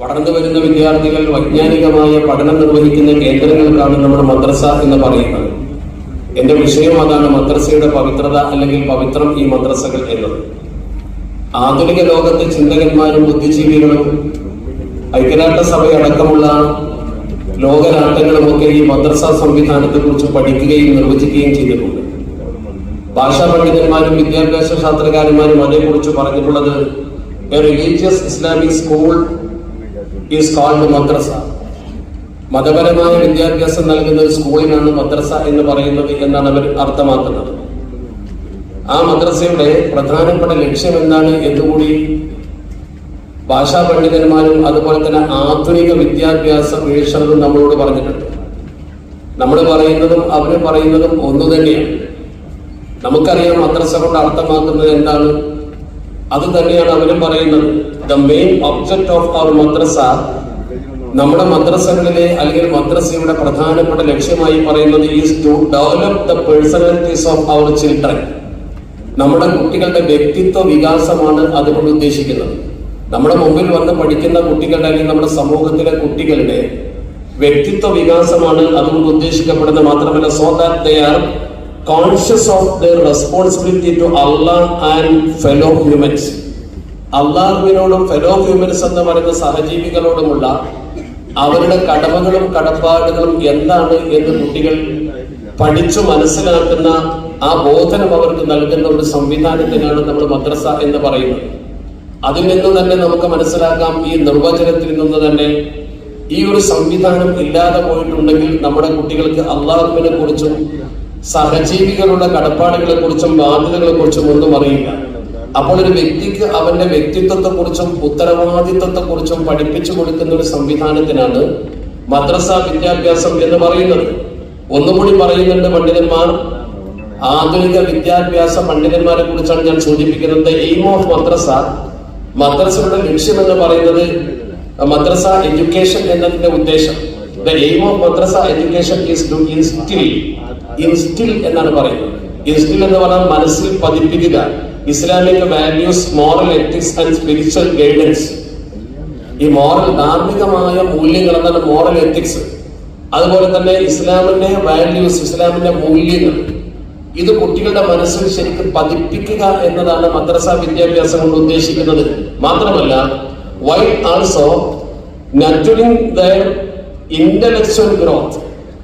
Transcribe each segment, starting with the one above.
വളർന്നു വരുന്ന വിദ്യാർത്ഥികൾ വൈജ്ഞാനികമായ പഠനം നിർവഹിക്കുന്ന കേന്ദ്രങ്ങൾക്കാണ് നമ്മുടെ മദ്രസ എന്ന് പറയുന്നത്. എന്റെ വിഷയം അതാണ് മദ്രസയുടെ പവിത്രത അല്ലെങ്കിൽ പവിത്രം ഈ മദ്രസകൾ എന്നത്. ആധുനിക ലോകത്തെ ചിന്തകന്മാരും ബുദ്ധിജീവികളും ഐക്യരാഷ്ട്രസഭയടക്കമുള്ള ലോകരാഷ്ട്രങ്ങളുമൊക്കെ ഈ മദ്രസ സംവിധാനത്തെ കുറിച്ച് പഠിക്കുകയും നിർവചിക്കുകയും ചെയ്തിട്ടുണ്ട്. ഭാഷാ പണ്ഡിതന്മാരും വിദ്യാഭ്യാസ ശാസ്ത്രകാരന്മാരും അതേക്കുറിച്ച് പറഞ്ഞിട്ടുള്ളത് religious Islamic school is called madrasa. മതപരമായ വിദ്യാഭ്യാസം നൽകുന്ന ഒരു സ്കൂളിനാണ് മദ്രസ എന്ന് പറയുന്നത് എന്നാണ് അവർ അർത്ഥമാക്കുന്നത്. ആ മദ്രസയുടെ പ്രധാനപ്പെട്ട ലക്ഷ്യം എന്താണ് എന്നുകൂടി ഭാഷാ പണ്ഡിതന്മാരും അതുപോലെ തന്നെ ആധുനിക വിദ്യാഭ്യാസ വീക്ഷണവും നമ്മളോട് പറഞ്ഞിട്ടുണ്ട്. നമ്മൾ പറയുന്നതും അവർ പറയുന്നതും ഒന്നു തന്നെയാണ് നമുക്കറിയാം മദ്രസ കൊണ്ട് അർത്ഥമാക്കുന്നത് എന്താണ്? അത് തന്നെയാണ് അവരും പറയുന്നത്. The main object of our madrasa നമ്മുടെ മദ്രസകളിലെ അല്ലെങ്കിൽ മദ്രസയുടെ പ്രധാനപ്പെട്ട ലക്ഷ്യമായി പറയുന്നത് is to develop the personalities of our children നമ്മുടെ കുട്ടികളുടെ വ്യക്തിത്വ വികാസമാണ് അതുകൊണ്ട് ഉദ്ദേശിക്കുന്നത്. നമ്മുടെ മുമ്പിൽ വന്ന് പഠിക്കുന്ന കുട്ടികളുടെ അല്ലെങ്കിൽ നമ്മുടെ സമൂഹത്തിലെ കുട്ടികളുടെ വ്യക്തിത്വ വികാസമാണ് അതുകൊണ്ട് ഉദ്ദേശിക്കപ്പെടുന്നത്. മാത്രമല്ല so that they are conscious of the responsibility to Allah and fellow humans അള്ളാഹുവിനോടും fellow humans എന്ന് പറയുന്ന സഹജീവികളോടുമുള്ള അവരുടെ കടമകളും കടപ്പാടുകളും എന്താണ് എന്ന് കുട്ടികൾ പഠിച്ചു മനസ്സിലാക്കുന്ന ആ ബോധനം അവർക്ക് നൽകുന്ന ഒരു സംവിധാനത്തിനാണ് നമ്മൾ മദ്രസ എന്ന് പറയുന്നത്. അതിൽ നിന്ന് തന്നെ നമുക്ക് മനസ്സിലാക്കാം ഈ നിർവചനത്തിൽ നിന്ന് തന്നെ ഈ ഒരു സംവിധാനം ഇല്ലാതെ പോയിട്ടുണ്ടെങ്കിൽ നമ്മുടെ കുട്ടികൾക്ക് അള്ളാഹുവിനെ കുറിച്ചും സഹജീവികളുടെ കടപ്പാടുകളെ കുറിച്ചും ബാധ്യതകളെ കുറിച്ചും ഒന്നും അറിയില്ല. അപ്പോൾ ഒരു വ്യക്തിക്ക് അവന്റെ വ്യക്തിത്വത്തെ കുറിച്ചും ഉത്തരവാദിത്വത്തെ കുറിച്ചും പഠിപ്പിച്ചു കൊടുക്കുന്ന ഒരു സംവിധാനത്തിനാണ് മദ്രസ വിദ്യാഭ്യാസം എന്ന് പറയുന്നത്. ഒന്നുകൂടി പറയുന്നുണ്ട് പണ്ഡിതന്മാർ. ആധുനിക വിദ്യാഭ്യാസ പണ്ഡിതന്മാരെ കുറിച്ചാണ് ഞാൻ സൂചിപ്പിക്കുന്നത്. എയിം ഓഫ് മദ്രസ മദ്രസയുടെ ലക്ഷ്യം എന്ന് പറയുന്നത് മദ്രസ എഡ്യൂക്കേഷൻ എന്നതിന്റെ ഉദ്ദേശം. The aim of madrasa education is to instil instil എന്നാണ് പറയുന്നത്. ഇൻസ്റ്റിൽ എന്ന് പറഞ്ഞാൽ മനസ്സിൽ പതിപ്പിക്കുക. Islamic values moral ethics and spiritual guidance ഈ മോറൽ ധാർമ്മികമായ മൂല്യങ്ങൾ എന്നാണ് മോറൽ എത്തിക്സ് അതുപോലെ തന്നെ ഇസ്ലാമിന്റെ വാല്യൂസ് ഇസ്ലാമിന്റെ മൂല്യങ്ങൾ. ഇത് കുട്ടികളുടെ മനസ്സിൽ ശരിക്കും പതിപ്പിക്കുക എന്നതാണ് മദ്രസ വിദ്യാഭ്യാസം കൊണ്ട് ഉദ്ദേശിക്കുന്നത്. മാത്രമല്ല we also nurturing their intellectual growth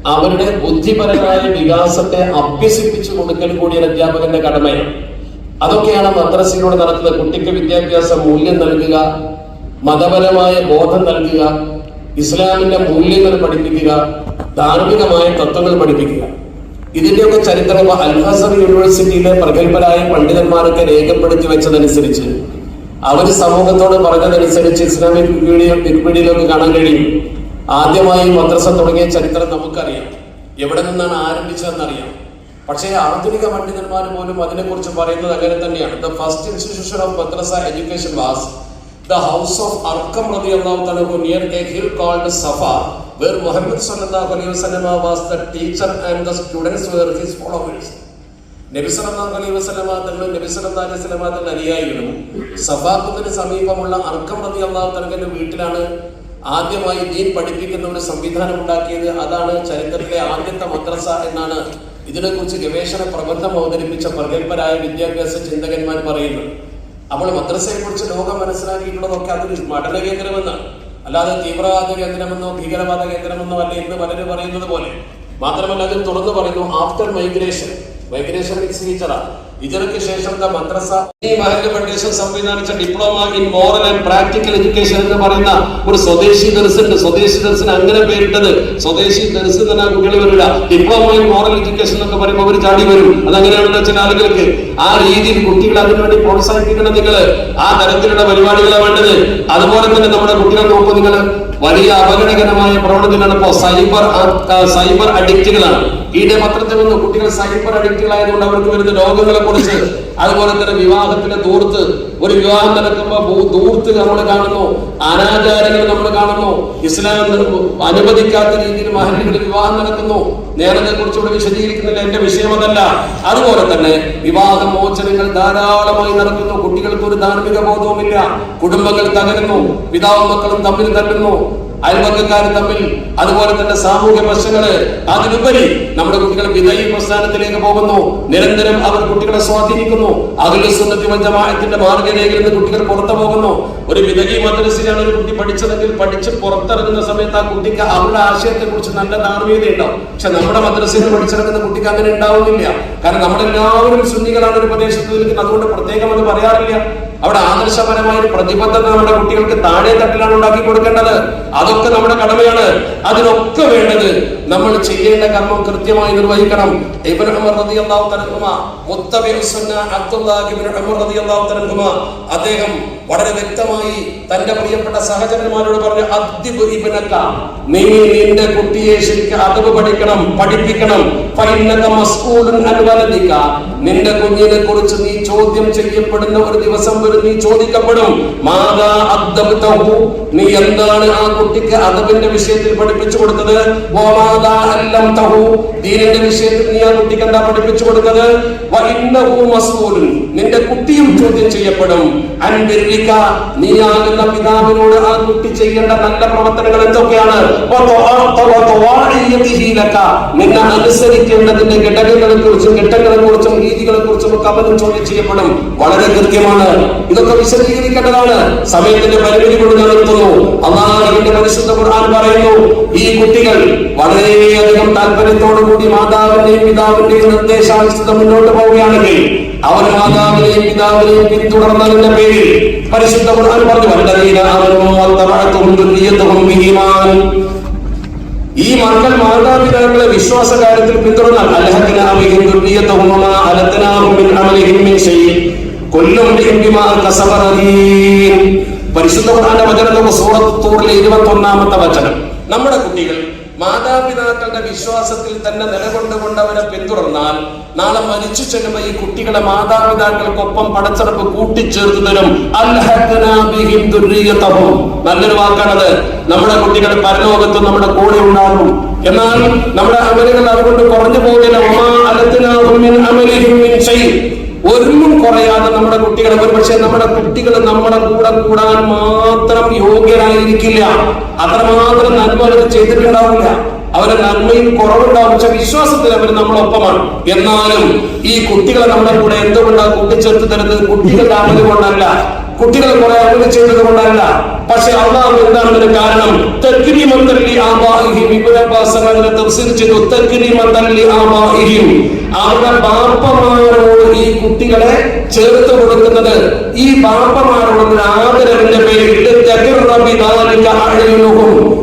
അവരുടെ ബുദ്ധിപരമായ വികാസത്തെ അഭ്യസിപ്പിച്ചു കൊടുക്കൽ കൂടി ഒരു അധ്യാപകന്റെ കടമയാണ്. അതൊക്കെയാണ് മദ്രസയിലൂടെ നടത്തുന്നത് കുട്ടിക്ക് വിദ്യാഭ്യാസ മൂല്യം നൽകുക മതപരമായ ബോധം നൽകുക ഇസ്ലാമിന്റെ മൂല്യങ്ങൾ പഠിപ്പിക്കുക ധാർമ്മികമായ തത്വങ്ങൾ പഠിപ്പിക്കുക. ഇതിന്റെയൊക്കെ ചരിത്രം അൽഹസർ യൂണിവേഴ്സിറ്റിയിലെ പ്രഗത്ഭരായ പണ്ഡിതന്മാരൊക്കെ രേഖപ്പെടുത്തി വെച്ചതനുസരിച്ച് അവർ സമൂഹത്തോട് പറഞ്ഞതനുസരിച്ച് ഇസ്ലാമിക് വിക്കിപീഡിയ വിക്കിപീഡിയയിലൊക്കെ കാണാൻ കഴിയും. ആദ്യമായി മദ്രസ തുടങ്ങിയ ചരിത്രം നമുക്കറിയാം. എവിടെ നിന്നാണ് ആരംഭിച്ചതെന്നറിയാം. പക്ഷേ ആധുനിക പണ്ഡിതന്മാർ പോലും അതിനെക്കുറിച്ച് പറയുന്നത് അങ്ങനെ തന്നെയാണ്. The first institution of madrasa education was the house of Arqam റതി അള്ളാഹു തലഹു near a hill called Safa where Muhammad സല്ലല്ലാഹു അലൈഹി വസല്ലമ was the teacher and the students were his followers നബി സല്ലല്ലാഹു അലൈഹി വസല്ലമ തങ്ങളും നബി സല്ലല്ലാഹു അലൈഹി വസല്ലമ തങ്ങളുടെ അനുയായികളും സഫാഖത്തിന് സമീപമുള്ള അർക്കം റളിയല്ലാഹു തആലയുടെ വീട്ടിലാണ് ആദ്യമായി ദീൻ പഠിപ്പിക്കുന്ന ഒരു സംവിധാനം ഉണ്ടാക്കിയത് അതാണ് ചരിത്രത്തിലെ ആദ്യത്തെ മദ്രസ എന്നാണ് ഇതിനെക്കുറിച്ച് ഗവേഷണ പ്രബന്ധം അവതരിപ്പിച്ച പ്രഗത്ഭരായ വിദ്യാഭ്യാസ ചിന്തകന്മാർ പറയുന്നത് അപ്പോൾ മദ്രസയെ കുറിച്ച് ലോകം മനസ്സിലാക്കിയിട്ടുള്ളതൊക്കെ അതൊരു പഠന കേന്ദ്രമെന്നാണ് അല്ലാതെ തീവ്രവാദ കേന്ദ്രമെന്നോ ഭീകരവാദ കേന്ദ്രമെന്നോ അല്ല എന്ന് പലരും പറയുന്നത് പോലെ. മാത്രമല്ല അതിൽ തുറന്നു പറയുന്നു ആഫ്റ്റർ മൈഗ്രേഷൻ മൈഗ്രേഷൻ മീൻസ് ടീച്ചറാ ഇതിനൊക്കെ ശേഷം ദ മദ്രസ? ഈ Mahalla foundation സംവിധാനിച്ച diploma in moral and practical education എന്ന് പറയുന്ന ഒരു സ്വദേശി ദർസ് സ്വദേശി ദർസിന് അങ്ങനെ പേരിട്ടത്. സ്വദേശി ദർസ് എന്ന് പറഞ്ഞാൽ കുട്ടികൾ വരില്ല ഡിപ്ലോമ ഇൻ മോറൽ എഡ്യൂക്കേഷൻ എന്നൊക്കെ പറയുമ്പോൾ അവർ ചാടി വരും. അതങ്ങനെയാണെന്ന് ചില ആളുകൾക്ക്. ആ രീതിയിൽ കുട്ടികൾ അതിനുവേണ്ടി പ്രോത്സാഹിപ്പിക്കണം നിങ്ങൾ ആ തരത്തിലുള്ള പരിപാടികളാണ് വേണ്ടത്. അതുപോലെ തന്നെ നമ്മുടെ കുട്ടികളെ നോക്കൂ നിങ്ങൾ വലിയ അപകടകരമായ പ്രവണതയാണ് ഇപ്പോൾ സൈബർ സൈബർ അഡിക്റ്റുകളാണ് ഈയിടെ പത്രത്തിൽ വന്നു കുട്ടികൾ സൈബർ അഡിക്റ്റുകളായതുകൊണ്ട് അവർക്ക് വരുന്ന രോഗങ്ങളെ കുറിച്ച് അതുപോലെ തന്നെ വിവാഹത്തിന്റെ ദൂർത്ത് ഒരു വിവാഹം നടക്കുമ്പോൾ തൂർത്ത് നമ്മൾ കാണുന്നു. അനാചാരങ്ങൾ നമ്മൾ കാണുന്നു. ഇസ്ലാം അനുവദിക്കാത്ത രീതിയിൽ മഹല്ലുകളിൽ വിവാഹം നടക്കുന്നു. നേരത്തെ കുറിച്ചുകൂടെ വിശദീകരിക്കുന്നില്ല. എന്റെ വിഷയം അതല്ല. അതുപോലെ തന്നെ വിവാഹ മോചനങ്ങൾ ധാരാളമായി നടക്കുന്നു. കുട്ടികൾക്ക് ഒരു ധാർമ്മിക ബോധവുമില്ല. കുടുംബങ്ങൾ തകരുന്നു. പിതാവും മക്കളും തമ്മിൽ തല്ലുന്നു. അയൽവക്കക്കാർ തമ്മിൽ അതുപോലെ തന്നെ സാമൂഹ്യ പ്രശ്നങ്ങൾ. അതിലുപരി നമ്മുടെ കുട്ടികൾ വിധയി പ്രസ്ഥാനത്തിലേക്ക് പോകുന്നു. നിരന്തരം അവർ കുട്ടികളെ സ്വാധീനിക്കുന്നു. അതിൽ സുന്നത്തി ജമാഅത്തിന്റെ മാർഗരേഖയിൽ നിന്ന് കുട്ടികൾ പുറത്തു പോകുന്നു. ഒരു വിധയി മദ്രസിലാണ് ഒരു കുട്ടി പഠിച്ചതെങ്കിൽ പഠിച്ച് പുറത്തിറങ്ങുന്ന സമയത്ത് ആ കുട്ടിക്ക് അവരുടെ ആശയത്തെ കുറിച്ച് നല്ല ധാർമ്മികത ഉണ്ടാവും പക്ഷെ നമ്മുടെ മദ്രസയിൽ പഠിച്ചിറങ്ങുന്ന കുട്ടിക്ക് അങ്ങനെ ഉണ്ടാവുന്നില്ല. കാരണം നമ്മളെല്ലാവരും സുന്നികളാണ് ഒരു പ്രദേശത്ത് നിൽക്കുന്നത്. അതുകൊണ്ട് പ്രത്യേകം അത് പറയാറില്ല. അവിടെ ആദർശപരമായ ഒരു പ്രതിബദ്ധത നമ്മുടെ കുട്ടികൾക്ക് താഴെ തട്ടിലാണ് ഉണ്ടാക്കി കൊടുക്കേണ്ടത്. അതൊക്കെ നമ്മുടെ കടമയാണ്. അതിനൊക്കെ വേണ്ടത് നമ്മൾ ചെയ്യേണ്ട കർമ്മം കൃത്യമായി നിർവഹിക്കണം. അദ്ദേഹം വളരെ വ്യക്തമായി തന്റെ പ്രിയപ്പെട്ട സഹചരന്മാരോട് പറഞ്ഞു അദ്ദിബ് ഇബ്നക നീ നിന്റെ കുട്ടിയെ ശരിക്കും അദബ് പഠിക്കണം പഠിപ്പിക്കണം. ഫൈന്നക മസ്ഊലുൻ അൻ നിന്റെ കുഞ്ഞിനെ കുറിച്ച് നീ ചോദ്യം ചെയ്യപ്പെടുന്ന ഒരു ദിവസം വരും നീ ചോദിക്കപ്പെടും. മാതാ അദ്ദബ്തഹു. നീ എന്താണ് ആ കുട്ടിക്ക് അദബിന്റെ വിഷയത്തിൽ പഠിപ്പിച്ചു കൊടുത്തത്? വ മാതാ അല്ലംതഹു ദീനിന്റെ വിഷയത്തിൽ നീ ആ കുട്ടിക്ക് എന്താ പഠിപ്പിച്ചു കൊടുത്തത്? നിന്റെ കുട്ടിയും ചോദ്യം ചെയ്യപ്പെടും. അൻപിരിക്ക നീ ആകുന്ന പിതാവിനോട് ആ കുട്ടി ചെയ്യേണ്ട നല്ല പ്രവർത്തനങ്ങൾ എന്തൊക്കെയാണ്. നിന്നെ അനുസരിക്കേണ്ടതിന്റെ ഘടകങ്ങളെ കുറിച്ചും ഘട്ടങ്ങളെ കുറിച്ചും രീതികളെ കുറിച്ചും ഒക്കെ അവനും ചോദ്യം ചെയ്യപ്പെടും. വളരെ കൃത്യമാണ്. ഇതൊക്കെ വിശദീകരിക്കേണ്ടതാണ്. സമയത്തിന്റെ പരിമിതി കൊണ്ട് നിർത്തുന്നു. അള്ളാഹുവിന്റെ പരിശുദ്ധ ഖുർആൻ പറയുന്നു ഈ കുട്ടികൾ വളരെയധികം താല്പര്യത്തോടു കൂടി മാതാവിന്റെയും പിതാവിന്റെയും നിർദ്ദേശാനുസൃതം മുന്നോട്ട് പോവുകയാണെങ്കിൽ അവർ മാതാവിനെയും പിതാവിനെയും പിന്തുടർന്നതിന്റെ പേരിൽ പരിശുദ്ധ ഖുർആൻ പറഞ്ഞു ഈ മക്കൾ മാതാപിതാക്കളെ വിശ്വാസ കാര്യത്തിൽ പിന്തുടർന്നാൽ അൽഹഖനാബിഹിം ദുർരിയ്യത്തുഹും വമാ അലത്നാഹും മിൻ അമലിഹിം മിൻ ഷൈഇൻ കുല്ലു ബിമാ കസബ റഹീൻ പരിശുദ്ധ ഖുർആന്റെ വചനം സൂറത്ത് തൂറിലെ 21ാമത്തെ വചനം. നമ്മുടെ കുട്ടികൾ മാതാപിതാക്കളുടെ വിശ്വാസത്തിൽ തന്നെ നിലകൊണ്ടുകൊണ്ട് അവരെ പിന്തുടർന്നാൽ നാളെ മരിച്ചു ചെല്ലുമ്പോൾ ഈ കുട്ടികളെ മാതാപിതാക്കൾക്കൊപ്പം പടച്ചെടുപ്പ് കൂട്ടിച്ചേർത്ത് നല്ലൊരു വാക്കാണത്. നമ്മുടെ കുട്ടികൾ പരലോകത്ത് നമ്മുടെ കൂടെ ഉണ്ടാകും. എന്നാൽ നമ്മുടെ അമലുകൾ അതുകൊണ്ട് കുറഞ്ഞു പോകില്ല ഒന്നും കുറയാതെ നമ്മുടെ കുട്ടികളെ. ഒരുപക്ഷെ നമ്മുടെ കുട്ടികൾ നമ്മുടെ കൂടെ കൂടാൻ മാത്രം യോഗ്യരായിരിക്കില്ല. അത്രമാത്രം നന്മ അവർ ചെയ്തിട്ടുണ്ടാവില്ല. അവരെ നന്മയിൽ കുറവുണ്ടാവും. പക്ഷെ വിശ്വാസത്തിൽ അവർ നമ്മളൊപ്പമാണ്. എന്നാലും ഈ കുട്ടികളെ നമ്മുടെ കൂടെ എന്തുകൊണ്ടാണ് കൂട്ടിച്ചേർത്ത് തരുന്നത്? കുട്ടികളുടെ അമൽ കൊണ്ടല്ല. കുട്ടികളെ കുറെ അമൽ ചെയ്തത് കൊണ്ടല്ല. പക്ഷെ അള്ളാഹു എന്താണെന്നൊരു കാരണം? തക്രീമത്തല്ലി ആബാഹിഹിം അങ്ങനെ തഫ്സീർ ചെയ്തു. ആ ആബാഹിഹിം അവരുടെ ബാപ്പമാരോട് ഈ കുട്ടികളെ ചേർത്ത് കൊടുക്കുന്നത്. ഈ ബാപ്പമാരോടുള്ള ആദരവിന്റെ പേരിൽ.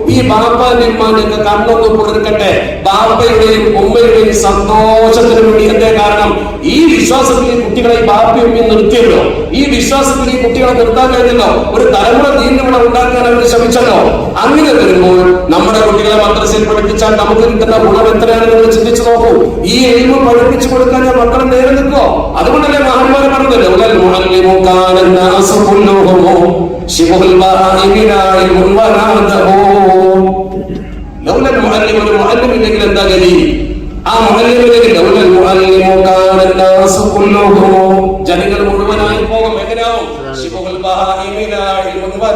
ഈ ബാപ്പാന്റെയും ഉമ്മാന്റെയും കണ്ണൊന്ന് പുലർക്കട്ടെ ബാപ്പയുടെയും ഉമ്മയുടെയും സന്തോഷത്തിന് വേണ്ടി എന്തേ കാരണം? ഈ വിശ്വാസത്തിൽ കുട്ടികളെ ബാപ്പയും നിർത്തിയല്ലോ. ഈ വിശ്വാസത്തിൽ ഈ കുട്ടികളെ നിർത്താൻ കഴിഞ്ഞല്ലോ ഒരു തലമുറ നീന്തവിടെ ഉണ്ടാക്കാൻ അവർ ശ്രമിച്ചല്ലോ? അങ്ങനെ വരുമ്പോൾ നമ്മുടെ കുട്ടികളെ മദ്രസയിൽ പഠിപ്പിച്ചാൽ നമുക്ക് കിട്ടുന്ന ഗുണം എത്രയാണ് നിങ്ങൾ ചിന്തിച്ചു നോക്കൂ. ഈ എയിമ് പഠിപ്പിച്ചു കൊടുക്കാൻ ഞാൻ മക്കളെ നേരെ നിൽക്കോ അതുകൊണ്ടല്ലേ മഹാന്മാരെ പറഞ്ഞല്ലോ ഇല്ലെങ്കിൽ എന്താ ഗതി? ആ മുഹല്ലിമിലേക്ക് ജനങ്ങൾ മുഴുവനായി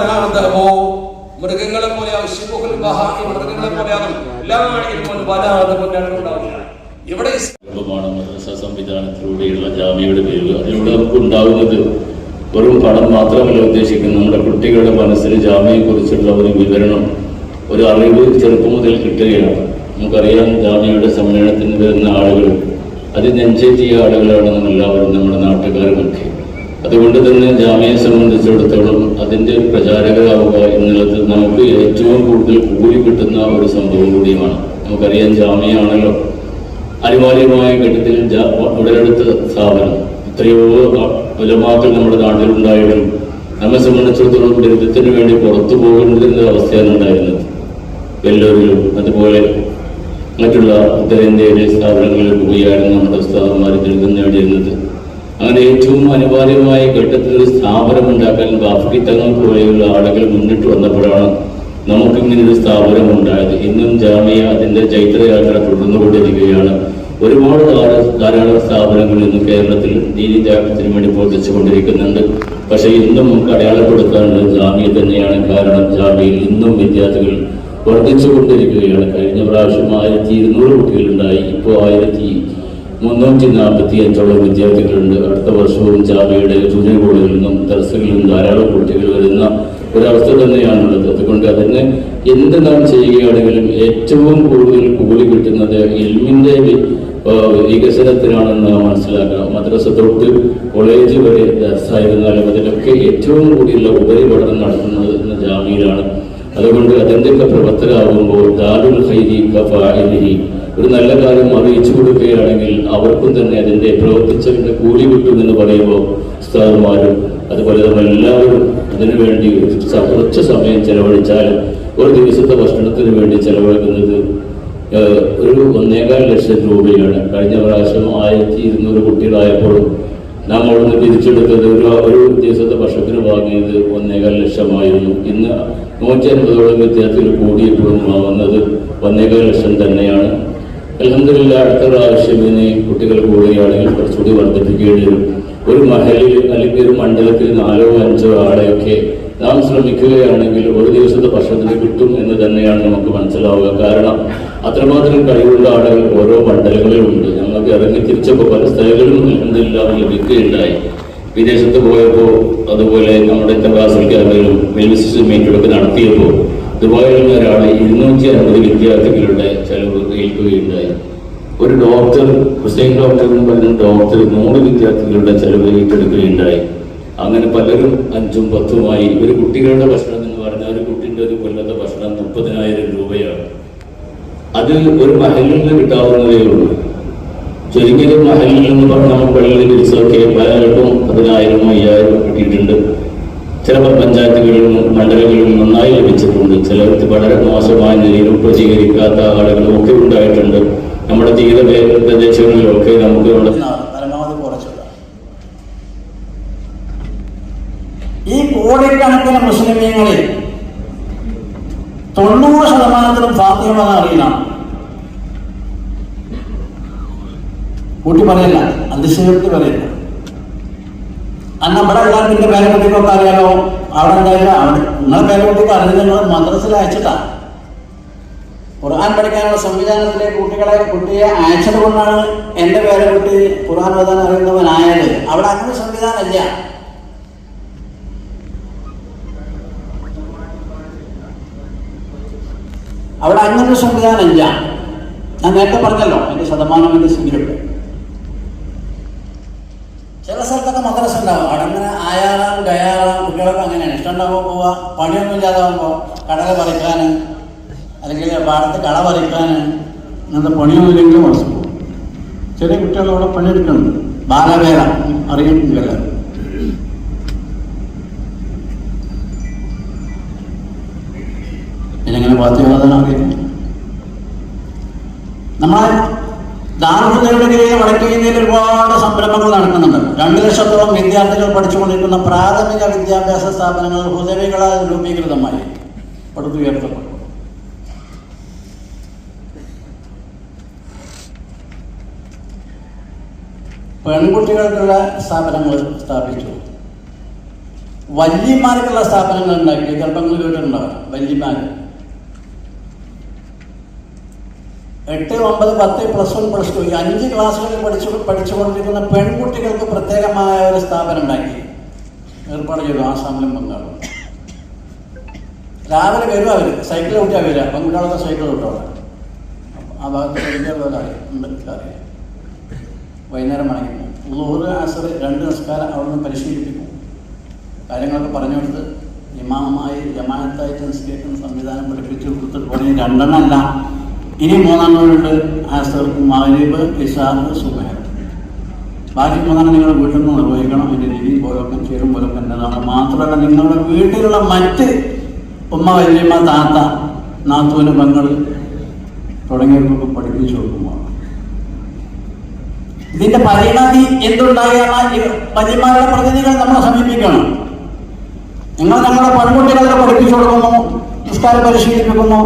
അദബു. മൃഗങ്ങളെ ശിബുൽ ബഹാഇം മൃഗങ്ങളെ പോലെയാണ് ഉണ്ടാവില്ല ഇവിടെ മദ്രസ സംവിധാനത്തിലൂടെയുള്ള ജാമ്യയുടെ പേര് അതിലൂടെ നമുക്ക് ഉണ്ടാകുന്നത് വെറും പണം മാത്രമല്ല ഉദ്ദേശിക്കുന്നത്. നമ്മുടെ കുട്ടികളുടെ മനസ്സിന് ജാമ്യയെക്കുറിച്ചുള്ള ഒരു വിവരണം ഒരു അറിവ് ചെറുപ്പം മുതൽ കിട്ടുകയാണ്. നമുക്കറിയാം ജാമ്യയുടെ സമ്മേളനത്തിന് വരുന്ന ആളുകൾ അത് നെഞ്ചേറ്റിയ ആളുകളാണ് നമ്മളെല്ലാവരും നമ്മുടെ നാട്ടുകാരുമൊക്കെ. അതുകൊണ്ട് തന്നെ ജാമ്യയെ സംബന്ധിച്ചിടത്തോളം അതിന്റെ പ്രചാരകരാവുക എന്നുള്ളത് നമുക്ക് ഏറ്റവും കൂടുതൽ കൂലി കിട്ടുന്ന ഒരു സംഭവം കൂടിയുമാണ്. നമുക്കറിയാം ജാമ്യയാണല്ലോ അനിവാര്യമായ ഘട്ടത്തിൽ ഉടലെടുത്ത സ്ഥാപനം. എത്രയോ ഉലമാക്കൾ നമ്മുടെ നാട്ടിലുണ്ടായിട്ടും നമ്മെ സംബന്ധിച്ചിടത്തോളം ദരിദ്രത്തിന് വേണ്ടി പുറത്തു പോകേണ്ടുന്ന അവസ്ഥയാണ് ഉണ്ടായിരുന്നത്. വെല്ലൂരിലും അതുപോലെ മറ്റുള്ള ഉത്തരേന്ത്യയിലെ സ്ഥാപനങ്ങളിൽ പോയായിരുന്നു നമ്മുടെ ഉസ്താദന്മാർ ബിരുദം നേടിയിരുന്നത്. അങ്ങനെ ഏറ്റവും അനിവാര്യമായ ഘട്ടത്തിൽ ഒരു സ്ഥാപനം ഉണ്ടാക്കാൻ ബാഫി തങ്ങൾ പോലെയുള്ള ആളുകൾ മുന്നിട്ട് വന്നപ്പോഴാണ് നമുക്കിങ്ങനെ ഒരു സ്ഥാപനം ഉണ്ടായത്. ഇന്നും ജാമ്യ അതിന്റെ ചൈത്രയാത്ര തുടർന്നുകൊണ്ടിരിക്കുകയാണ്. ഒരുപാട് ധാരാ- ധാരാളം സ്ഥാപനങ്ങൾ ഇന്ന് കേരളത്തിൽ നീതി ത്യാഗത്തിന് വേണ്ടി പ്രവർത്തിച്ചുകൊണ്ടിരിക്കുന്നുണ്ട്. പക്ഷേ ഇന്നും നമുക്ക് അടയാളപ്പെടുത്താനുള്ളത് ജാമ്യ തന്നെയാണ്. കാരണം ജാമ്യയിൽ ഇന്നും വിദ്യാർത്ഥികൾ വർദ്ധിച്ചുകൊണ്ടിരിക്കുകയാണ്. കഴിഞ്ഞ പ്രാവശ്യം ആയിരത്തി ഇരുന്നൂറ് കുട്ടികളുണ്ടായി. ഇപ്പോൾ ആയിരത്തി മുന്നൂറ്റി നാൽപ്പത്തി അഞ്ചോളം വിദ്യാർത്ഥികളുണ്ട്. അടുത്ത വർഷവും ജാവയുടെ ജൂനിയർ കോളേജിൽ നിന്നും ദർശകളിൽ നിന്നും ധാരാളം കുട്ടികൾ വരുന്ന ഒരവസ്ഥ തന്നെയാണുള്ളത്. അതുകൊണ്ട് അതിന് എന്ത് നാം ചെയ്യുകയാണെങ്കിലും ഏറ്റവും കൂടുതൽ കൂലി കിട്ടുന്നത് എൽമിന്റെ വി- വികസനത്തിനാണെന്ന് നാം മനസ്സിലാക്കണം. മദ്രസ തൊട്ട് കോളേജ് വരെ ദർസായിരുന്നാലും അതിലൊക്കെ ഏറ്റവും കൂടിയുള്ള ഉപരിപഠനം നടത്തുന്നത് എന്ന ജാമ്യയിലാണ് അതുകൊണ്ട് അതിന്റെയൊക്കെ പ്രവർത്തകമാകുമ്പോൾ ദാരുൽ ഹൈരി കഫാഇലിഹി ഒരു നല്ല കാര്യം അറിയിച്ചു കൊടുക്കുകയാണെങ്കിൽ അവർക്കും തന്നെ അതിന്റെ പ്രവർത്തിച്ചതിന്റെ കൂലി കിട്ടുമെന്ന് പറയുമ്പോൾ ഉസ്താദുമാരും അതുപോലെ നമ്മൾ എല്ലാവരും അതിനുവേണ്ടി കുറച്ച് സമയം ചെലവഴിച്ചാലും ഒരു ദിവസത്തെ ഭക്ഷണത്തിന് വേണ്ടി ചെലവഴിക്കുന്നത് ഒരു ഒന്നേകാൽ ലക്ഷം രൂപയാണ്. കഴിഞ്ഞ പ്രാവശ്യം ആയിരത്തി ഇരുന്നൂറ് കുട്ടികളായപ്പോഴും നാം അവിടുന്ന് തിരിച്ചെടുത്തത് ഒരു ഒരു ദിവസത്തെ ഭക്ഷണത്തിന് വാങ്ങിയത് ഒന്നേകാൽ ലക്ഷമായിരുന്നു. ഇന്ന് നൂറ്റി അൻപതോളം വിദ്യാർത്ഥികൾ കൂടിയപ്പോഴും വന്നത് ഒന്നേകാൽ ലക്ഷം തന്നെയാണ്. അലഹമില്ല അടുത്ത പ്രാവശ്യം ഇനി കുട്ടികൾ കൂടുകയാണെങ്കിൽ കുറച്ചുകൂടി വർദ്ധിപ്പിക്കേണ്ടി വരും. ഒരു മഹലിൽ അല്ലെങ്കിൽ ഒരു മണ്ഡലത്തിൽ നാലോ അഞ്ചോ ആളെയൊക്കെ നാം ശ്രമിക്കുകയാണെങ്കിൽ ഒരു ദിവസത്തെ ഭക്ഷണത്തിന് കിട്ടും എന്ന് തന്നെയാണ് നമുക്ക് മനസ്സിലാവുക. കാരണം അത്രമാത്രം കഴിവുള്ള ആളുകൾ ഓരോ മണ്ഡലങ്ങളിലുണ്ട് ഞങ്ങൾക്ക് ഇറങ്ങി തിരിച്ചപ്പോൾ പല സ്ഥലങ്ങളിലും അലഹമില്ല ലഭിക്കുകയുണ്ടായി. വിദേശത്ത് പോയപ്പോൾ അതുപോലെ നമ്മുടെ തബാസിൽ ക്യാമ്പയിലും വെൽവിസിസ് മീറ്റെടുപ്പ് നടത്തിയപ്പോൾ ദുബായിൽ ഇരുന്നൂറ്റി അൻപത് വിദ്യാർത്ഥികളുടെ ചെലവ് ഏൽക്കുകയുണ്ടായി. ഒരു ഡോക്ടർ ഹുസൈൻ ഡോക്ടർ എന്ന് പറയുന്ന ഡോക്ടർ നൂറ് വിദ്യാർത്ഥികളുടെ ചെലവ് ഏറ്റെടുക്കുകയുണ്ടായി. അങ്ങനെ പലരും അഞ്ചും പത്തുമായി ഒരു കുട്ടികളുടെ ഭക്ഷണം എന്ന് പറഞ്ഞാൽ ഒരു കുട്ടിന്റെ ഒരു കൊല്ലത്തെ ഭക്ഷണം മുപ്പതിനായിരം രൂപയാണ്. അത് ഒരു മഹലിൽ നിന്ന് കിട്ടാവുന്നതേ ഉള്ളൂ. ചുരുങ്ങിയത് മഹലിൽ നിന്ന് പറഞ്ഞാൽ പള്ളിയിൽ പിടിച്ചതൊക്കെ പലർക്കും പതിനായിരമോ അയ്യായിരമോ കിട്ടിയിട്ടുണ്ട്. ചില പഞ്ചായത്തുകളിലും മണ്ഡലങ്ങളിലും നന്നായി ലഭിച്ചിട്ടുണ്ട്. ചിലർക്ക് വളരെ മോശമായ നിലയിൽ ഉപജീകരിക്കാത്ത ആളുകളും ഒക്കെ ഉണ്ടായിട്ടുണ്ട്. നമ്മുടെ തീര പ്രദേശങ്ങളിലൊക്കെ നമുക്ക് ഈ കോടിക്കണക്കിന് മുസ്ലിമീങ്ങളിൽ തൊണ്ണൂറ് ശതമാനത്തിലും ഫാത്തിമ അറിയില്ല. കൂട്ടി പറയില്ല അതിശയോക്തി പറയില്ല. അന്ന് നമ്മുടെ എല്ലാവർക്കും പേരക്കുട്ടിക്കൊക്കെ അറിയാലോ? അവിടെ എന്തായാലും അവിടെ നിങ്ങളെ പേരക്കുട്ടിക്ക് അറിഞ്ഞത് നിങ്ങൾ മദ്രസിൽ അയച്ചിട്ടാ. ഖുർആൻ പഠിക്കാനുള്ള സംവിധാനത്തിലെ കുട്ടികളെ കുട്ടിയെ അയച്ചത് കൊണ്ടാണ് എന്റെ പേരക്കുട്ടി ഖുർആൻ ഓതാൻ അറിയുന്നവനായത്. അവിടെ അങ്ങനെ സംവിധാനമില്ല. അവിടെ അങ്ങനെ ഒരു സംവിധാനമില്ല. ഞാൻ നേരത്തെ പറഞ്ഞല്ലോ എന്റെ ശതമാനം എന്റെ സിഗിലുണ്ട് ചില സ്ഥലത്തൊക്കെ മദ്രസ ഉണ്ടാവും. അവിടെ അങ്ങനെ ആയാറാം ഗയാറാം കുട്ടികളൊക്കെ അങ്ങനെയാണ്. ഇഷ്ടം ഉണ്ടാകുമ്പോൾ പോവുക. പണിയൊന്നും ഇല്ലാതാകുമ്പോൾ കടല പറിക്കാൻ അല്ലെങ്കിൽ പാടത്ത് കള പറിക്കാൻ ഇങ്ങനത്തെ പണിയൊന്നും ഇല്ലെങ്കിലും മദ്രസ പോകും. ചെറിയ കുട്ടികൾ അവിടെ പണിയെടുക്കുന്നുണ്ട്. ബാലവേല അറിയുന്നില്ല ഇതിനെങ്ങനെ പാർട്ടിവാദന അറിയുന്നത്? നമ്മളെ ദാർഹുദയുടെ കീഴിൽ വടക്കേന്ത്യയിൽ ഒരുപാട് സംരംഭങ്ങൾ നടക്കുന്നുണ്ട്. രണ്ട് ലക്ഷത്തോളം വിദ്യാർത്ഥികൾ പഠിച്ചുകൊണ്ടിരിക്കുന്ന പ്രാഥമിക വിദ്യാഭ്യാസ സ്ഥാപനങ്ങൾ ഹുദവികളാൽ രൂപീകൃതമായി പടുത്തുയർത്തപ്പെട്ടു. പെൺകുട്ടികൾക്കുള്ള സ്ഥാപനങ്ങൾ സ്ഥാപിച്ചു. വല്യമാർക്കുള്ള സ്ഥാപനങ്ങൾ ഉണ്ടാക്കി. ഗർഭങ്ങൾ കേട്ടിട്ടുണ്ടാവും വല്യമാർ എട്ട് ഒമ്പത് പത്ത് പ്ലസ് വൺ പ്ലസ് ടു ഈ അഞ്ച് ക്ലാസ്സുകളിൽ പഠിച്ചു പഠിച്ചുകൊണ്ടിരിക്കുന്ന പെൺകുട്ടികൾക്ക് പ്രത്യേകമായ ഒരു സ്ഥാപനം ഉണ്ടാക്കി. ഏർപ്പാട് ചെയ്തു ആസാമിലും ബംഗാളും രാവിലെ വരും അവർ സൈക്കിൾ ഓട്ടിയാൽ വരിക. പെൺകുട്ടികളൊക്കെ സൈക്കിൾ ഓട്ടോളാം ആ ഭാഗത്ത് അറിയാം. വൈകുന്നേരം മടങ്ങി ഒരു ആസർ രണ്ട് നിസ്കാരം അവിടുന്ന് പരിശീലിപ്പിക്കും. കാര്യങ്ങളൊക്കെ പറഞ്ഞു കൊടുത്ത് ഇമാമായി ജമാനത്തായിട്ട് നിസ്കരിക്കുന്ന സംവിധാനം പഠിപ്പിച്ചു കൊടുത്തിട്ട് പോയി രണ്ടെണ്ണമല്ല. ഇനി മൂന്നെണ്ണമുണ്ട്. ആസർക്ക് മഹരീബ് ഇസാഹ് സുബഹ ബാക്കി മൂന്നെണ്ണം നിങ്ങൾ വീട്ടിൽ നിന്ന് നിർവഹിക്കണം. എന്റെ രീതി പോലൊക്കെ ചേരും പോലൊക്കെ എന്നതാണ് മാത്രമല്ല നിങ്ങളുടെ വീട്ടിലുള്ള മറ്റ് ഉമ്മ വല്യമ്മ താത്ത നാത്തൂന് പെങ്ങൾ തുടങ്ങിയവർക്കൊക്കെ പഠിപ്പിച്ചു കൊടുക്കുമ്പോൾ. ഇതിന്റെ പരിണതി എന്തുണ്ടായാൽ വല്യമാരുടെ പ്രതിനിധികൾ നമ്മളെ സമീപിക്കണം. നിങ്ങൾ ഞങ്ങളുടെ പെൺകുട്ടികളെ പഠിപ്പിച്ചു കൊടുക്കുന്നു നിസ്കാരം പരിശീലിപ്പിക്കുന്നു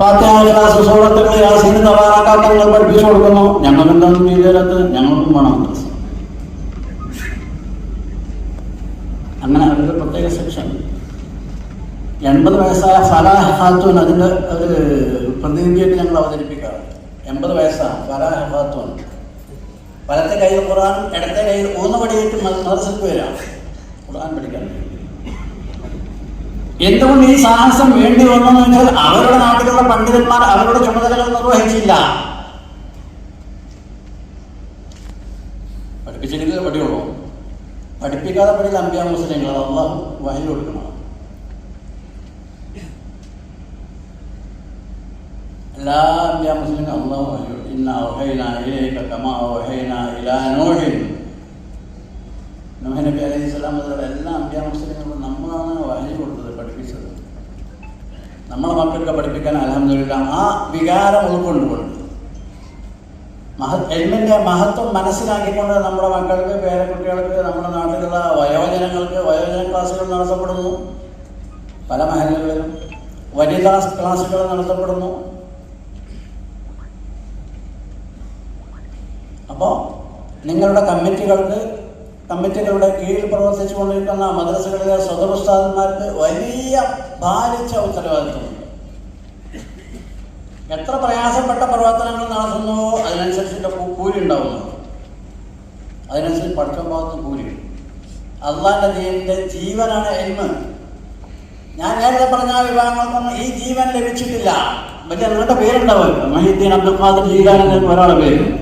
ക്ലാസ് സൂറത്തുകൾ യാസീന് തവാറാക്കാത്തങ്ങൾ പഠിപ്പിച്ചു കൊടുക്കുന്നു. ഞങ്ങൾ എന്താണ് ചെയ്തത് ഞങ്ങൾക്കും വേണം മദ്രസ അങ്ങനെ അവരുടെ പ്രത്യേക സെക്ഷൻ. എൺപത് വയസ്സായ ഫലാഹ് ഖാത്തൂൻ ഒരു പ്രതിനിധിയായിട്ട് ഞങ്ങൾ അവതരിപ്പിക്കാറ് എൺപത് വയസ്സാണ് ഫലാഹ് ഖാത്തൂൻ. വലത്തെ കയ്യിൽ ഖുർആാനും ഇടത്തെ കയ്യിൽ മൂന്ന് പടിയായിട്ട് മദ്രസക്ക് വരാം ഖുർആൻ പഠിക്കാൻ. എന്തുകൊണ്ട് ഈ സാഹസം വേണ്ടി വന്നെന്ന് വെച്ചാൽ അവരുടെ നാട്ടിലുള്ള പണ്ഡിതന്മാർ അവരുടെ ചുമതലകൾ നിർവഹിച്ചില്ല. പഠിപ്പിച്ചില്ലെങ്കിൽ പഠിയുള്ളൂ. പഠിപ്പിക്കാതെ പഠിച്ച അമ്പിയ മുസ്ലിങ്ങൾ അള്ളാഹു വഹി കൊടുക്കണം എല്ലാ അമ്പിയ മുസ്ലിങ്ങൾ അള്ളാഹു വഹി കൊടുക്കും. ഇന്ന ഓഹേന ഇലേ കമാ ഔഹൈന ഇലാ നൂഹിൻ. അലൈഹി സ്വലാം എല്ലാ അമ്പിയ മുസ്ലിങ്ങളും നമ്മളാണ് വഹി കൊടുത്തത്. നമ്മളെ മക്കൾക്ക് പഠിപ്പിക്കാൻ അലഹമില്ല ആ വികാരം ഉൾക്കൊണ്ടുകൊണ്ട്. മഹ എൽമിന്റെ മഹത്വം മനസ്സിലാക്കിക്കൊണ്ട് നമ്മുടെ മക്കൾക്ക് പേരക്കുട്ടികൾക്ക് നമ്മുടെ നാട്ടിലുള്ള വയോജനങ്ങൾക്ക് വയോജന ക്ലാസ്സുകൾ നടത്തപ്പെടുന്നു. പല മഹലുകളിലും വനിതാ ക്ലാസ്സുകൾ നടത്തപ്പെടുന്നു. അപ്പോൾ നിങ്ങളുടെ കമ്മിറ്റികൾക്ക് കമ്മിറ്റികളുടെ കീഴിൽ പ്രവർത്തിച്ചു കൊണ്ടിരിക്കുന്ന മദ്രസകളിലെ സ്വതന്ത്ര വലിയ ഭാരിച്ച ഉത്തരവാദിത്വമുണ്ട് എത്ര പ്രയാസപ്പെട്ട പ്രവർത്തനങ്ങൾ നടത്തുന്നുവോ അതിനനുസരിച്ചുള്ള കൂ- കൂലി ഉണ്ടാവുന്നു. അതിനനുസരിച്ച് പഠിച്ച ഭാഗത്ത് കൂലി. അള്ളാന്റെ ദീനിന്റെ ജീവനാണ് എന്ന് ഞാൻ നേരത്തെ പറഞ്ഞ ആ വിഭാഗങ്ങൾക്കൊന്നും ഈ ജീവൻ ലഭിച്ചിട്ടില്ല. പക്ഷെ നിങ്ങളുടെ പേരുണ്ടാവുമല്ലോ. മഹീദ്ദീൻ അബ്ദുൽ ഖാദർ ജീലാൻ ഒരാളുടെ പേര്.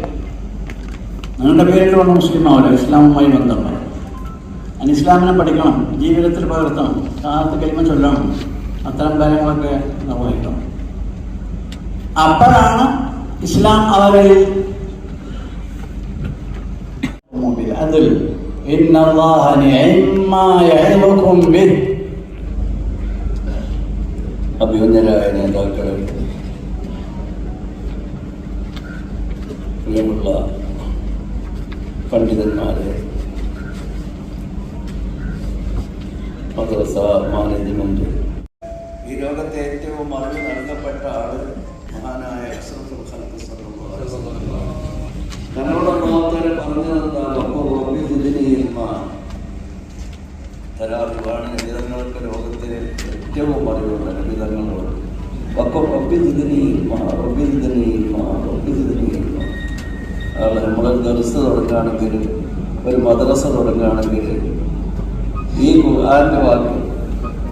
നിങ്ങളുടെ പേരിൽ വന്ന മുസ്ലിമാവല്ലോ ഇസ്ലാമുമായി ബന്ധമുള്ള അതിന് ഇസ്ലാമിനെ പഠിക്കണം ജീവിതത്തിൽ പകർത്തണം കാലത്ത് കഴിയുമ്പോൾ ചൊല്ലണം അത്തരം കാര്യങ്ങളൊക്കെ നിർവഹിക്കണം. അപ്പോഴാണ് ഇസ്ലാം അവരെ അതിൽ അഭിമന്യരായ നേതാക്കളെ പ്രിയമുള്ള പണ്ഡിതന്മാരെ. മദ്രസ മാനേജ്മെന്റ് ഈ ലോകത്തെ ഏറ്റവും അറിവ് നൽകപ്പെട്ട ആൾ മഹാനായ. തന്നോട് അള്ളാഹുത്താല പറഞ്ഞു തന്നാൽ. തരാറിവാണ് നിബിധങ്ങൾക്ക് ലോകത്തെ ഏറ്റവും അറിവുള്ള നിബിധങ്ങളോട് വഖുർ റബ്ബി മാ ഇൽമാ, മാ സിദ്നി നമ്മളൊരു ദർസ് തുടങ്ങുകയാണെങ്കിൽ ഒരു മദ്രസ തുടങ്ങുകയാണെങ്കിൽ ഈ ഖുർആന്റെ വാക്ക്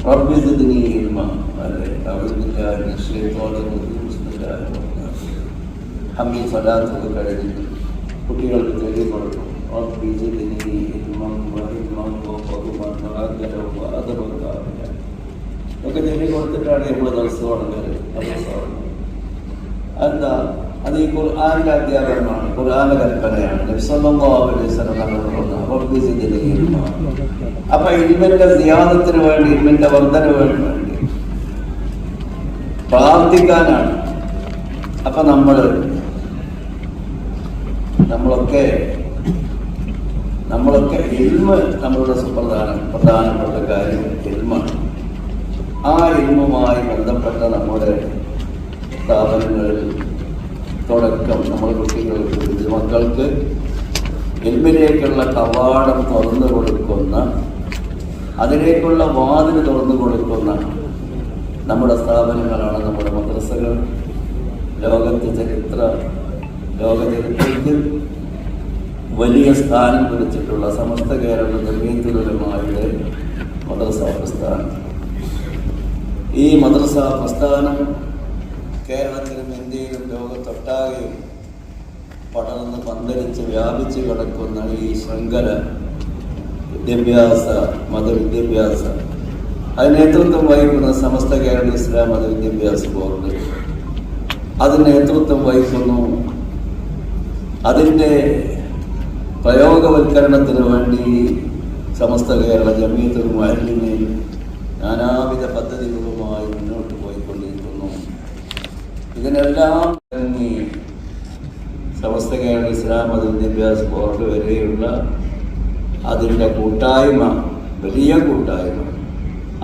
റബ്ബി സിദ്നി ഇൽമ അല്ലേ അഊദു ബില്ലാഹി മിനശ് ശൈത്വാനിർ റജീം ബിസ്മില്ലാഹിർ റഹ്മാനിർ റഹീം ഹമ്മി സ്വലാത്തൊക്കെ കഴിഞ്ഞിട്ട് കുട്ടികൾക്ക് ചൊല്ലി കൊടുക്കും റബ്ബി സിദ്നി ഇൽമം വഹിൽമം വഫഹ്മൻ വഅദബൻ വഅദബൻ കാമില ഒക്കെ ചൊല്ലി കൊടുത്തിട്ടാണ് നമ്മൾ ദർസ് തുടങ്ങുന്നത് മദ്രസ തുടങ്ങുന്നത് എന്താ അത് ഈ ഖുർആന്റെ അധ്യാപനമാണ് ഖുർആാന്റെ കൽപ്പനയാണ്. സിദ്നി ഇൽമ. അപ്പൊ ഇൽമിന്റെ സിയാദത്തിന് വേണ്ടി ഇൽമിന്റെ വർധനവിന് വേണ്ടി പ്രാർത്ഥിക്കാനാണ്. അപ്പൊ നമ്മൾ നമ്മളൊക്കെ നമ്മളൊക്കെ ഇൽമ നമ്മളുടെ സുപ്രധാന പ്രധാനപ്പെട്ട കാര്യം ഇൽമാണ്. ആ ഇൽമുമായി ബന്ധപ്പെട്ട നമ്മുടെ സ്ഥാപനങ്ങളിൽ തുടക്കം നമ്മുടെ കുട്ടികൾക്ക് മക്കൾക്ക് ഇൽമിലേക്കുള്ള കവാടം തുറന്നു കൊടുക്കുന്ന അതിലേക്കുള്ള വാതിൽ തുറന്നു കൊടുക്കുന്ന നമ്മുടെ സ്ഥാപനങ്ങളാണ് നമ്മുടെ മദ്രസകൾ. ലോകത്തെ ചരിത്ര ലോകചരിത്രത്തിൽ വലിയ സ്ഥാനം പിടിച്ചിട്ടുള്ള സമസ്ത കേരള നിർമ്മിതമായ മദ്രസ പ്രസ്ഥാനം. ഈ മദ്രസ പ്രസ്ഥാനം കേരളത്തിലും ഇന്ത്യയിലും ലോകത്തൊട്ടാകെയും പടർന്ന് പന്തലിച്ച് വ്യാപിച്ച് കിടക്കുന്ന ഈ ശൃംഖല വിദ്യാഭ്യാസ മതവിദ്യാഭ്യാസ. അതിന് നേതൃത്വം വഹിക്കുന്ന സമസ്ത കേരള ഇസ്ലാം മതവിദ്യാഭ്യാസ ബോർഡ്. അതിന് നേതൃത്വം വഹിക്കുന്നു. അതിന്റെ പ്രയോഗവൽക്കരണത്തിന് വേണ്ടി സമസ്ത കേരള ജമീയത്തുൽ മുഅല്ലിമീൻ നാനാവിധ പദ്ധതികളുമായി മുന്നോട്ട് പോയിക്കൊണ്ടിരിക്കുന്നു ഇതിനെല്ലാം ഇറങ്ങി സമസ്ത കേരള ഇസ്ലാം മത വിദ്യാഭ്യാസ ബോർഡ് വരെയുള്ള അതിന്റെ കൂട്ടായ്മ വലിയ കൂട്ടായ്മ.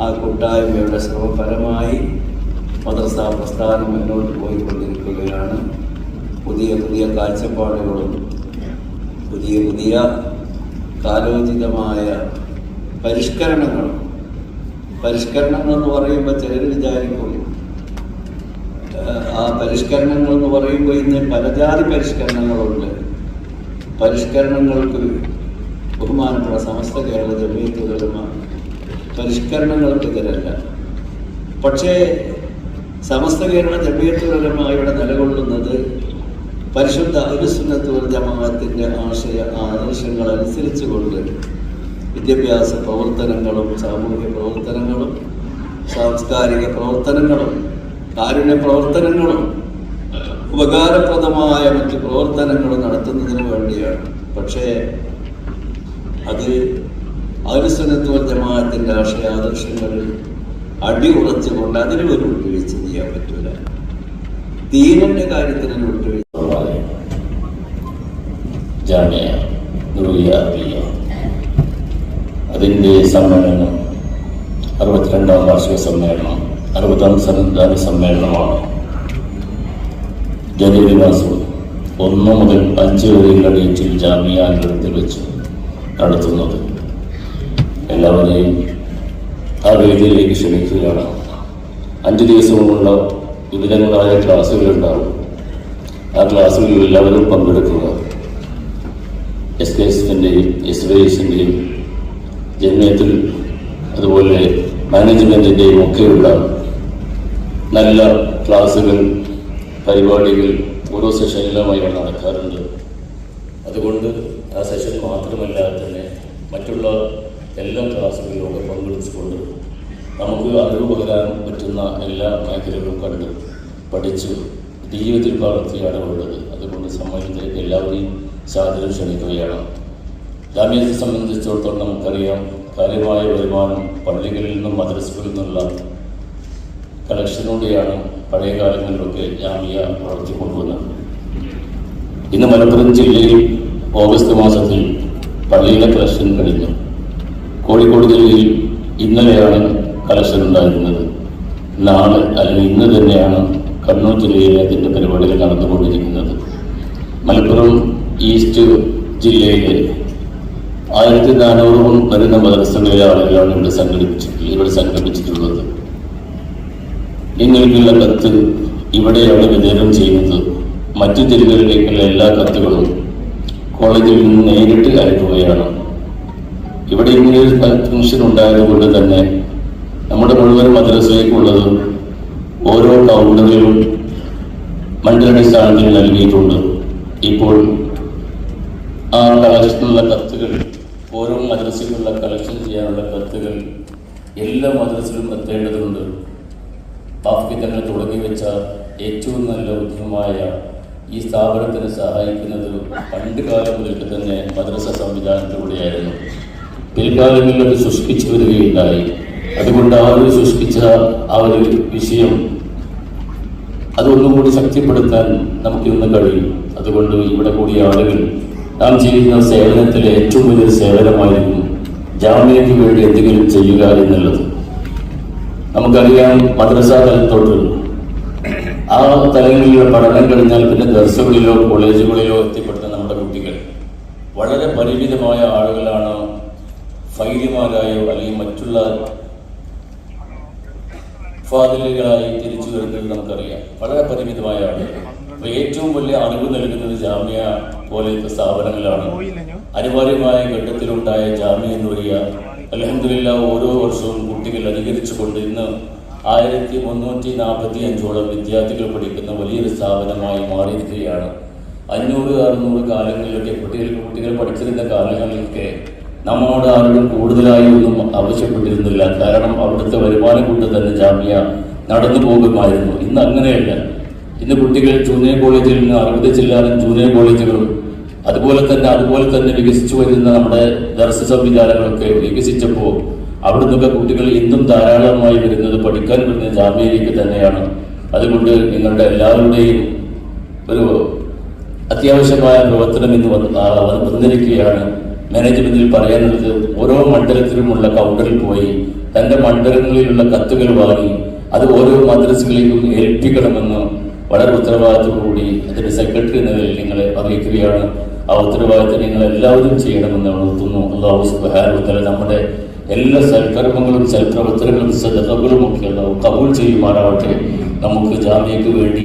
ആ കൂട്ടായ്മയുടെ ശ്രമഫലമായി മദ്രസ പ്രസ്ഥാനം മുന്നോട്ട് പോയിക്കൊണ്ടിരിക്കുകയാണ്. പുതിയ പുതിയ കാഴ്ചപ്പാടുകളും പുതിയ പുതിയ കാലോചിതമായ പരിഷ്കരണങ്ങളും. പരിഷ്കരണങ്ങൾ എന്ന് പറയുമ്പോൾ ചിലർ വിചാരിക്കും ആ പരിഷ്കരണങ്ങൾ എന്ന് പറയുമ്പോൾ ഇന്ന് പലജാതി പരിഷ്കരണങ്ങളുണ്ട്. പരിഷ്കരണങ്ങൾക്ക് ബഹുമാനപ്പെട്ട സമസ്ത കേരള ജമീയത്തുലമ പരിഷ്കരണങ്ങൾക്ക് എതിരല്ല. പക്ഷേ സമസ്ത കേരള ജമീയത്തുലമ ഇവിടെ നിലകൊള്ളുന്നത് പരിശുദ്ധ അരുസുന്നത്തുൽ ജമാഅത്തിന്റെ ആശയ ആദർശങ്ങൾ അനുസരിച്ചുകൊണ്ട് വിദ്യാഭ്യാസ പ്രവർത്തനങ്ങളും സാമൂഹ്യ പ്രവർത്തനങ്ങളും സാംസ്കാരിക പ്രവർത്തനങ്ങളും കാരുണ്യ പ്രവർത്തനങ്ങളും ഉപകാരപ്രദമായ മറ്റ് പ്രവർത്തനങ്ങളും നടത്തുന്നതിന് വേണ്ടിയാണ്. പക്ഷേ അത് ആരുസനത്വ ജമാഅത്തിന്റെ ആശയാദർശങ്ങളിൽ അടിയുറച്ചുകൊണ്ട് അതിന് ഒരു വിട്ടുവീഴ്ച ചെയ്യാൻ പറ്റൂല. ദീനന്റെ കാര്യത്തിൽ ഒരു വിട്ടുവീഴ്ച അതിന്റെ സമ്മേളനം അറുപത്തിരണ്ടാം വാർഷിക സമ്മേളനം. അറുപതാം സന്നദ്ധാന സമ്മേളനമാണ്. ജനുവരി മാസം ഒന്ന് മുതൽ അഞ്ച് വരെയുള്ള ഡേറ്റിൽ ജാമ്യ അംഗത്തിൽ വെച്ച് നടത്തുന്നത്. എല്ലാവരെയും ആ വേദിയിലേക്ക് ക്ഷണിക്കുകയാണ്. അഞ്ച് ദിവസമുള്ള വിവിധങ്ങളായ ക്ലാസ്സുകളുണ്ടാവും ആ ക്ലാസ്സുകളിൽ എല്ലാവരും പങ്കെടുക്കുക. എസ് കെ എസിന്റെയും എസ് വൈ എസിന്റെയും ജന്മയത്തിൽ അതുപോലെ മാനേജ്മെന്റിന്റെയും ഒക്കെയുള്ള നല്ല ക്ലാസ്സുകൾ പരിപാടികൾ ഓരോ സെഷനിലുമായി അവിടെ നടക്കാറുണ്ട്. അതുകൊണ്ട് ആ സെഷൻ മാത്രമല്ല തന്നെ മറ്റുള്ള എല്ലാ ക്ലാസ്സുകളിലും പങ്കെടുത്തുകൊണ്ട് നമുക്ക് അറിവ് പകരാൻ പറ്റുന്ന എല്ലാ മേഖലകളും കണ്ട് പഠിച്ച് ജീവിതത്തിൽ പകർത്തിയാണ് ഉള്ളത് അതുകൊണ്ട് സമ്മേളനത്തിലേക്ക് എല്ലാവരെയും സാധ്യത ക്ഷണിക്കുകയാണ്. ജാമ്യത്തെ സംബന്ധിച്ചിടത്തോളം നമുക്കറിയാം കാര്യമായ വരുമാനം പള്ളികളിൽ നിന്നും മദ്രസകളിൽ നിന്നുള്ള കളക്ഷനോടെയാണ് പഴയ കാലങ്ങളിലൊക്കെ ജാമ്യ വളർത്തിക്കൊണ്ടുവന്നത് ഇന്ന് മലപ്പുറം ജില്ലയിൽ ഓഗസ്റ്റ് മാസത്തിൽ പള്ളിയിലെ കളക്ഷൻ കഴിഞ്ഞു. കോഴിക്കോട് ജില്ലയിൽ ഇന്നലെയാണ് കളക്ഷൻ ഉണ്ടായിരുന്നത്. നാളെ അല്ലെങ്കിൽ ഇന്ന് തന്നെയാണ് കണ്ണൂർ ജില്ലയിൽ അതിന്റെ പരിപാടികൾ നടന്നുകൊണ്ടിരിക്കുന്നത്. മലപ്പുറം ഈസ്റ്റ് ജില്ലയിലെ ആയിരത്തി നാനൂറോളം വരുന്ന മദ്രസകളിലെ ആളുകളാണ് ഇവിടെ സംഘടിപ്പിച്ചിട്ടുള്ളത് ഇവിടെ സംഘടിപ്പിച്ചിട്ടുള്ളത് നിങ്ങൾക്കുള്ള കത്ത് ഇവിടെയാണ് വിതരണം ചെയ്യുന്നത്. മറ്റു തെരുവുകളിലേക്കുള്ള എല്ലാ കത്തുകളും കോളേജിൽ നിന്ന് നേരിട്ട് അയക്കുകയാണ്. ഇവിടെ ഇങ്ങനെ ഒരു ഫംഗ്ഷൻ ഉണ്ടായതുകൊണ്ട് തന്നെ നമ്മുടെ മുഴുവൻ മദ്രസയിലേക്കുള്ളത് ഓരോ കൗണ്ടറിലും മണ്ഡലടിസ്ഥാനത്തിൽ നൽകിയിട്ടുണ്ട്. ഇപ്പോൾ ആ കളക്ഷനുള്ള കത്തുകൾ ഓരോ മദ്രസയിലുള്ള കളക്ഷൻ ചെയ്യാനുള്ള കത്തുകൾ എല്ലാ മദ്രസയിലും എത്തേണ്ടതുണ്ട്. ബാഫിത്തങ്ങൾ തുടങ്ങി വെച്ച ഏറ്റവും നല്ല ഉദ്യമമായ ഈ സ്ഥാപനത്തിന് സഹായിക്കുന്നത് പണ്ട് കാലം മുതൽക്ക് തന്നെ മദ്രസ സംവിധാനത്തിലൂടെയായിരുന്നു പിൽക്കാലങ്ങളിൽ അത് ശുഷ്കിച്ചു വരികയുണ്ടായി. അതുകൊണ്ട് ആ ഒരു ശുഷ്കിച്ച ആ ഒരു വിഷയം. അതൊന്നുകൂടി ശക്തിപ്പെടുത്താൻ നമുക്ക് ഇന്ന് കഴിയും. അതുകൊണ്ട് ഇവിടെ കൂടിയ ആളുകൾ നാം ചെയ്യുന്ന സേവനത്തിലെ ഏറ്റവും വലിയ സേവനമായിരിക്കും ജാമ്യയ്ക്ക് വേണ്ടി എന്തെങ്കിലും ചെയ്യുക എന്നുള്ളത്. നമുക്കറിയാം മദ്രസ തലത്തോട്ട് ആ തലങ്ങളിലുള്ള പഠനം കഴിഞ്ഞാൽ പിന്നെ ദർശകളിലോ കോളേജുകളിലോ എത്തിപ്പെടുന്ന നമ്മുടെ കുട്ടികൾ വളരെ പരിമിതമായ ആളുകളാണ് ഫൈര്യമാരായോ അല്ലെങ്കിൽ മറ്റുള്ള ഫാദിലുകളായി തിരിച്ചു വരുന്നത് നമുക്കറിയാം. വളരെ പരിമിതമായ ആളുകൾ. അപ്പൊ ഏറ്റവും വലിയ അറിവ് നൽകുന്നത് ജാമ്യ പോലത്തെ സ്ഥാപനങ്ങളാണ്. അനിവാര്യമായ ഘട്ടത്തിലുണ്ടായ ജാമ്യ എന്ന് പറയുക അലഹമില്ല ഓരോ വർഷവും കുട്ടികൾ അധികരിച്ചുകൊണ്ട് ഇന്ന് ആയിരത്തി മുന്നൂറ്റി നാൽപ്പത്തി അഞ്ചോളം വിദ്യാർത്ഥികൾ പഠിക്കുന്ന വലിയൊരു സ്ഥാപനമായി മാറിയിരിക്കുകയാണ്. അഞ്ഞൂറ് അറുന്നൂറ് കാലങ്ങളിലൊക്കെ കുട്ടികൾ കുട്ടികൾ പഠിച്ചിരുന്ന കാലങ്ങളിലൊക്കെ നമ്മോട് ആരോടും കൂടുതലായി ഒന്നും ആവശ്യപ്പെട്ടിരുന്നില്ല. കാരണം അവിടുത്തെ വരുമാനം കൊണ്ട് തന്നെ ജാമ്യ നടന്നു പോകുമായിരുന്നു. ഇന്ന് അങ്ങനെയല്ല. ഇന്ന് കുട്ടികൾ ജൂനിയർ കോളേജിൽ നിന്ന് അറുപത് ചില്ലാനും ജൂനിയർ കോളേജുകളും അതുപോലെ തന്നെ അതുപോലെ തന്നെ വികസിച്ചു വരുന്ന നമ്മുടെ ദർശ സംവിധാനങ്ങളൊക്കെ വികസിച്ചപ്പോൾ അവിടെ നിന്നൊക്കെ കുട്ടികൾ ഇന്നും ധാരാളമായി വരുന്നത് പഠിക്കാൻ വരുന്നത് ജാമ്യയിലേക്ക് തന്നെയാണ്. അതുകൊണ്ട് നിങ്ങളുടെ എല്ലാവരുടെയും ഒരു അത്യാവശ്യമായ പ്രവർത്തനം ആ വന്നിരിക്കുകയാണ്. മാനേജ്മെന്റിൽ പറയാനുള്ളത് ഓരോ മണ്ഡലത്തിലുമുള്ള കൗണ്ടറിൽ പോയി തന്റെ മണ്ഡലങ്ങളിലുള്ള കത്തുകൾ വാങ്ങി അത് ഓരോ മദ്രസകളിലും ഏൽപ്പിക്കണമെന്ന് വളരെ ഉത്തരവാദിത്തത്തോടുകൂടി അതിന്റെ സെക്രട്ടറി എന്ന നിലയിൽ നിങ്ങളെ അറിയിക്കുകയാണ്. ആ ഉത്തരവാദിത്തം നിങ്ങൾ എല്ലാവരും ചെയ്യണമെന്ന് ഉണർത്തുന്നു അള്ളാഹു സുബാനുത്തല നമ്മുടെ എല്ലാ സൽക്കർമ്മങ്ങളും സൽപ്രവർത്തനങ്ങളും സദകളും ഒക്കെ അള്ളാഹു കബൂൾ ചെയ്യുമാറാവട്ടെ. നമുക്ക് ജാമ്യക്ക് വേണ്ടി